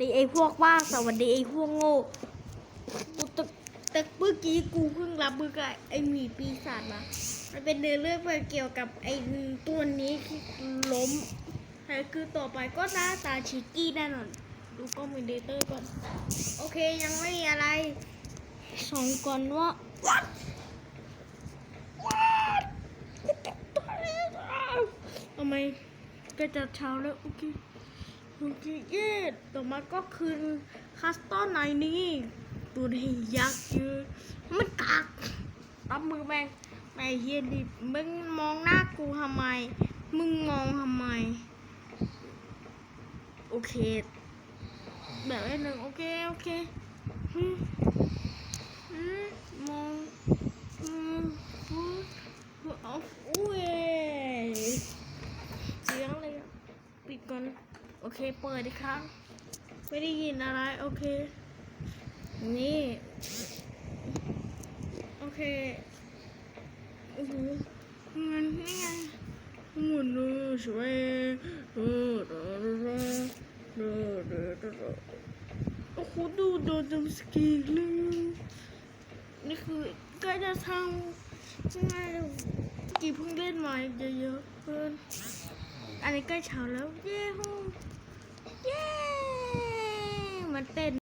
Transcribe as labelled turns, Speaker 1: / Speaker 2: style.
Speaker 1: ดีไอ้พวกว่าสวัสดีไอ้พวกโง่กูตะแต่เมื่อกี้กูเพิ่งรับมือกับไอ้หมีปีศาจมา มันเป็นเนื้อเรื่องเกี่ยวกับไอ้ตัวนี้ที่ล้มแต่คือต่อไปก็หน้าตาชิกกี้แน่นอน ดูกล้องมิเดเตอร์ก่อน โอเคยังไม่มีอะไรสองก่อนว่า what what ทำไมก็จะเช้าแล้ว โอเค โอเคเย้ต่อมาก็คือคัสตอนไหนนี่ตัวนี้ยักษ์เยอะมันกักรับมือแม่งแม่เฮียดิมึงมองหน้ากูทำไม มึงมองทำไม โอเค แบบไอ้หนึ่งโอเค โอเคอืมอืมองอืมฟูเอาอุ้ยเสียงอะไรปิดก่อน โอเค เปิดอีกครั้ง ไม่ได้ยินอะไร โอเค นี่ โอเคโอ้โหมันนี่ไงหมุนเลยสวยเออเออเออเออเออเออเออโอ้โหดูโดนจำสกีเลยนี่คือใกล้จะทำง่ายเลยเมื่อกี้เพิ่งเล่นมาเยอะๆเพื่อน อันนี้ใกล้เช้าแล้ว เย้ฮู้เย้มันเต้น